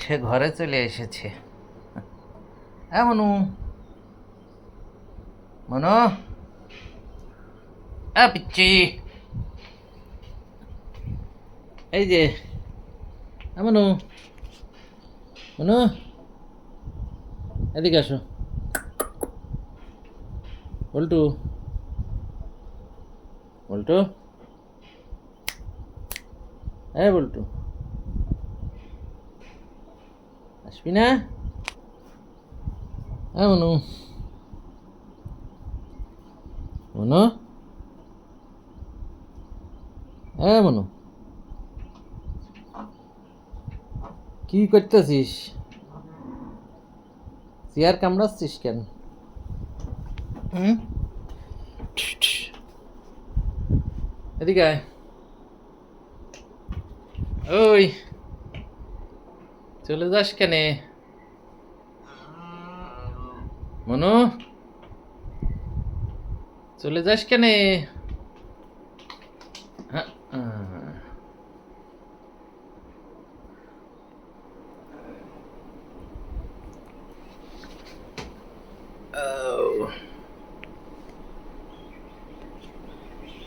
সে ঘরে চলে এসেছে। হ্যাঁ মনু। মনু পিচ্ছি এই যে হ্যাঁ মনু। মনু এদিকে আসো। বল্টু। বল্টু। হ্যাঁ বল্টু। আসবি না হ্যাঁ মনু। মনু? হ্যাঁ মনু। কি করতেছিস? চেয়ার কামড়াচ্ছিস কেন? হুম? এদিকে ওই। চলে যাস কেনে মনু চলে যাস কেনে হ্যাঁ।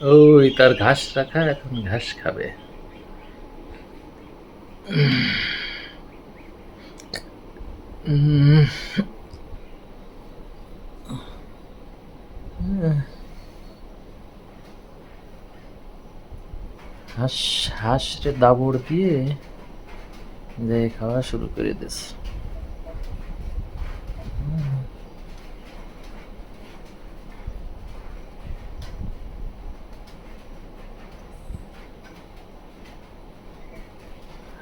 ওই তার ঘাস রাখা এখন ঘাস খাবে। হাঁস হাঁসরে দাবড় দিয়ে যে খাওয়া শুরু করে দিস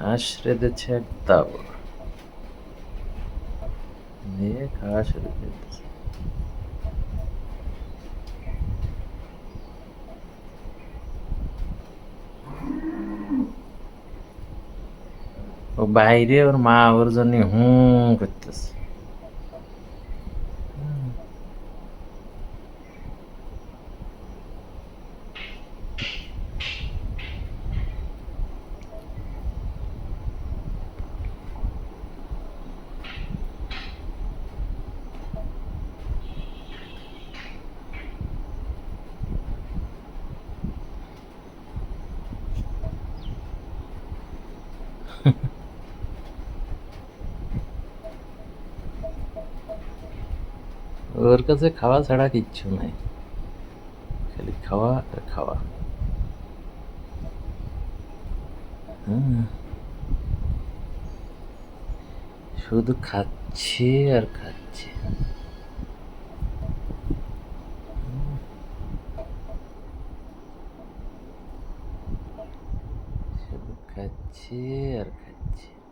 হাঁস রেঁধেছে এক দাবড় দিয়ে খাওয়া শুরু করে দিস ও বাইরে ওর মা ওর জন্য হুম করতেছে ওর কাছে খাওয়া ছাড়া কিচ্ছু নাই। খালি খাওয়া আর খাওয়া। শুধু খাচ্ছে আর খাচ্ছে। শুধু খাচ্ছে আর খাচ্ছে।